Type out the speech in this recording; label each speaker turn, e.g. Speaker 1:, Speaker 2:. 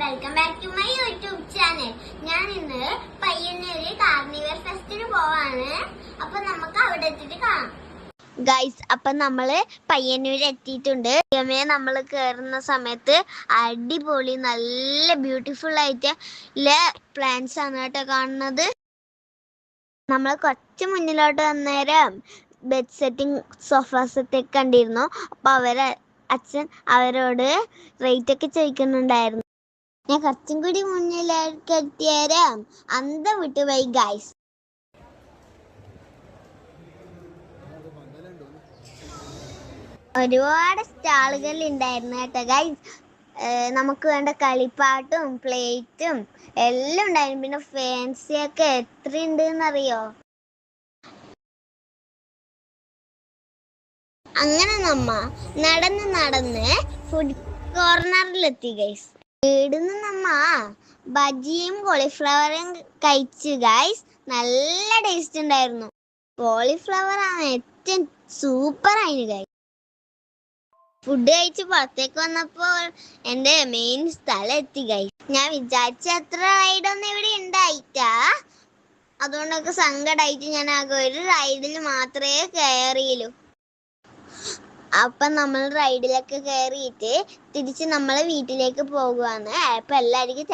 Speaker 1: Welcome back to my YouTube channel ഞാൻ ഇന്ന് Payyanur carnival ഫെസ്റ്റിന് പോവാണ്. അപ്പൊ നമുക്ക് അവിടെ എത്തിയിട്ട് കാണാം. ഗൈസ് അപ്പൊ നമ്മൾ പയ്യന്നൂര് എത്തിയിട്ടുണ്ട്. ദൈവമേ നമ്മൾ കേറുന്ന സമയത്ത് അടിപൊളി നല്ല ബ്യൂട്ടിഫുൾ ആയിട്ട് പ്ലാന്റ്സ് ആണ് കേട്ടോ കാണുന്നത്. നമ്മൾ കുറച്ച് മുന്നിലോട്ട് വന്നേരം ബെഡ് സെറ്റിംഗ് സോഫ സെറ്റ് കണ്ടിരുന്നു. അപ്പൊ അവരെ അച്ഛൻ അവരോട് റേറ്റ് ഒക്കെ ചോദിക്കുന്നുണ്ടായിരുന്നു. ഞാൻ കുറച്ചും കൂടി മുന്നിലേക്ക് അന്ത വിട്ടു പോയി ഗൈസ് ഒരുപാട് സ്റ്റാളുകൾ ഉണ്ടായിരുന്നു കേട്ടോ ഗൈസ് നമുക്ക് വേണ്ട കളിപ്പാട്ടും പ്ലേറ്റും എല്ലാം ഉണ്ടായിരുന്നു. പിന്നെ ഫാൻസി ഒക്കെ എത്ര ഉണ്ട് എന്നറിയോ അങ്ങനെ നമ്മ നടന്ന് നടന്ന് ഫുഡ് കോർണറിലെത്തി ഗൈസ് നമ്മ. ബജിയും കോളിഫ്ലവറും കഴിച്ചു ഗൈസ് നല്ല ടേസ്റ്റ് ഉണ്ടായിരുന്നു. കോളിഫ്ലവർ ആണ് ഏറ്റവും സൂപ്പർ ആയിരുന്നു ഗൈസ് ഫുഡ് കഴിച്ച് പുറത്തേക്ക് വന്നപ്പോൾ എന്റെ മെയിൻ സ്ഥലം എത്തി ഗൈസ് ഞാൻ വിചാരിച്ച അത്ര റൈഡൊന്നും ഇവിടെ ഉണ്ടായിട്ടാ. അതുകൊണ്ടൊക്കെ സങ്കടമായിട്ട് ഞാൻ ആകെ ഒരു റൈഡിൽ മാത്രമേ കയറിയുള്ളൂ. അപ്പൊ നമ്മൾ റൈഡിലൊക്കെ കയറിയിട്ട് തിരിച്ച് നമ്മൾ വീട്ടിലേക്ക് പോകുവാണ്. അപ്പൊ എല്ലാവർക്കും